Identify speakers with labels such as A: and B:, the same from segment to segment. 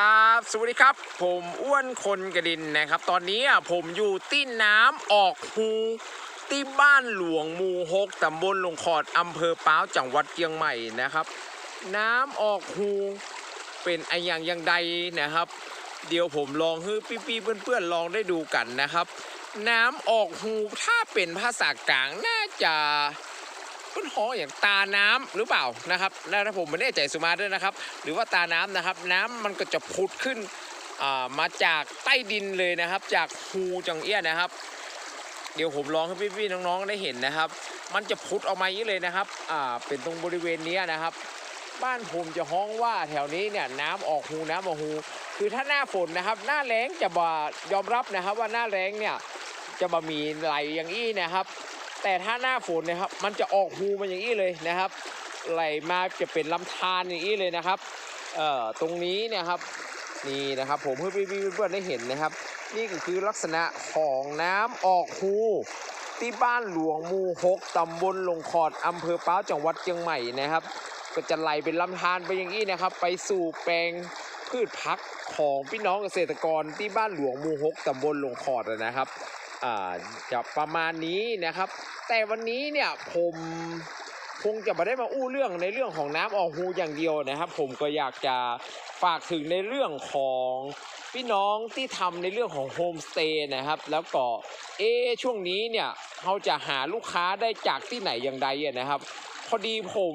A: ครับสวัสดีครับ ผมอ้วนคนกระดินนะครับ ตอนนี้ผมอยู่ที่น้ำออกฮูที่บ้านหลวงหมู่หกตำบลลงขอดอำเภอป้าวจังหวัดเชียงใหม่นะครับ น้ำออกฮูเป็นไออย่างอย่างใดนะครับ เดี๋ยวผมลองให้พี่ๆเพื่อนๆลองได้ดูกันนะครับ น้ำออกฮูถ้าเป็นภาษากลางน่าจะ ต้นหออย่างตาน้ำหรือเปล่านะครับนะถ้าผมไม่แน่ใจสุมาด้วยนะครับ หรือว่าตาน้ำนะครับ น้ำมันก็จะพุดขึ้นมาจากใต้ดินเลยนะครับ จากฮูจังเอี้ยนะครับ เดี๋ยวผมลองให้พี่ๆน้องๆได้เห็นนะครับ มันจะพุดออกมาอย่างนี้เลยนะครับอ่าเป็นตรงบริเวณนี้นะครับ บ้านผมจะฮ้องว่าแถวนี้เนี่ยน้ำออกฮูน้ำออกฮูคือถ้าหน้าฝนนะครับ หน้าแล้งจะบ่ยอมรับนะครับ ว่าหน้าแล้งเนี่ยจะบ่มีไหลอย่างนี้นะครับ แต่ถ้าหน้าฝนนะครับ มันจะออกฮูมาอย่างนี้เลยนะครับ ไหลมาจะเป็นลำธารอย่างนี้เลยนะครับเอ่อตรงนี้เนี่ยครับนี่นะครับผมเพื่อพี่ๆเพื่อนได้เห็นนะครับ นี่ก็คือลักษณะของน้ำออกฮูที่บ้านหลวงมูหกตำบลลงขอดอำเภอป้าจังหวัดเชียงใหม่นะครับ ก็จะไหลเป็นลำธารไปอย่างนี้นะครับ ไปสู่แปลง พืชพักของพี่น้องเกษตรกรที่บ้านหลวงมู่หกตำบลหลวงขอดนะครับอ่าจะประมาณนี้นะครับ แต่วันนี้เนี่ยผมคงจะไม่ได้มาอู้เรื่องในเรื่องของน้ำออกฮูอย่างเดียวนะครับ ผมก็อยากจะฝากถึงในเรื่องของพี่น้องที่ทำในเรื่องของโฮมสเตย์นะครับ แล้วก็เอช่วงนี้เนี่ยเขาจะหาลูกค้าได้จากที่ไหนอย่างใดนะครับ พอดีผม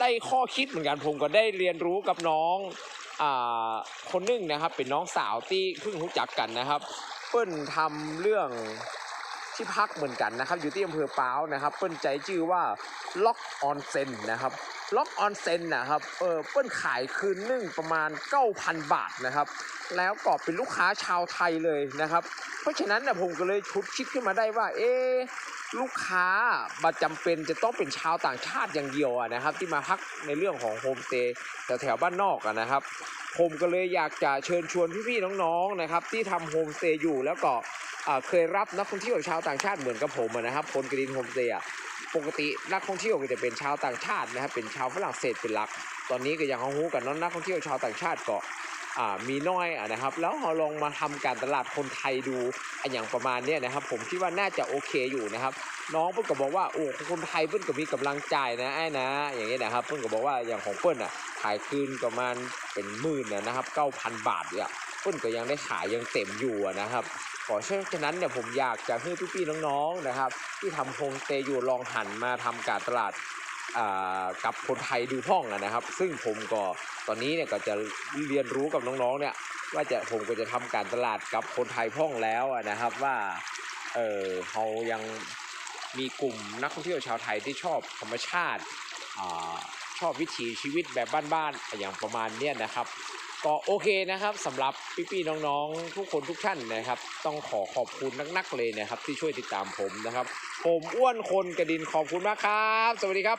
A: ได้ข้อคิดเหมือนกันผมก็ได้เรียนรู้กับน้อง คนหนึงนะครับเป็นน้องสาวที่เพิ่งรู้จักกันนะครับ เปิ้นทำเรื่องที่พักเหมือนกันนะครับ อยู่ที่อำเภอป้าวนะครับ เปิ้นใจชื่อว่าล็อกออนเซนนะครับล็อกออนเซนนะครับเออเปิ้ลขายคืนนึ่งประมาณ 9,000 บาทนะครับ แล้วก็เป็นลูกค้าชาวไทยเลยนะครับ เพราะฉะนั้นนะผมก็เลยชุดคิดขึ้นมาได้ว่า เอ๊ลูกค้าบัจำเป็นจะต้องเป็นชาวต่างชาติอย่างเดียวนะครับ ที่มาพักในเรื่องของโฮมสเตย์แถวๆบ้านนอกนะครับ ผมก็เลยอยากจะเชิญชวนพี่ๆน้องๆนะครับ ที่ทำโฮมสเตย์อยู่แล้วก็เคยรับนักท่องเที่ยวชาวต่างชาติเหมือนกับผมนะครับคนกรีนโฮมสเตย์ ปกตินักท่องเที่ยวก็จะเป็นชาวต่างชาตินะครับเป็นชาวฝรั่งเศสเป็นหลัก ตอนนี้ก็ยังรู้กันเนาะนักท่องเที่ยวชาวต่างชาติก็อ่า มีน้อยอะนะครับ แล้วเราลองมาทำการตลาดคนไทยดูอย่างประมาณเนี้ยนะครับ ผมคิดว่าน่าจะโอเคอยู่นะครับ น้องเพิ่นก็บอกว่าโอ้คนไทยเพิ่นก็มีกำลังใจนะไอ้นะ อย่างเงี้ยนะครับ เพิ่นก็บอกว่าอย่างของเพิ่นอะขายคืนประมาณเป็นหมื่นนะครับ9,000บาทเนี่ยเพิ่นก็ยังได้ขายยังเต็มอยู่นะครับขอฉะนั้นเนี่ยผมอยากจะให้พี่ๆน้องๆนะครับ ที่ทำโฮมสเตย์อยู่ลองหันมาทำการตลาด กับคนไทยดูพ่องนะครับ ซึ่งผมก็ตอนนี้เนี่ยก็จะเรียนรู้กับน้องๆเนี่ยว่าจะผมก็จะทำการตลาดกับคนไทยพ่องแล้วนะครับว่าเออเขายังมีกลุ่มนักท่องเที่ยวชาวไทยที่ชอบธรรมชาติอชอบวิถีชีวิตแบบบ้านๆอย่างประมาณเนี้ยนะครับ ก็โอเคนะครับสำหรับพี่ๆน้องๆ ทุกคนทุกท่านนะครับ ต้องขอขอบคุณนักๆเลยนะครับ ที่ช่วยติดตามผมนะครับ ผมอ้วนคนกระดินขอบคุณมากครับ สวัสดีครับ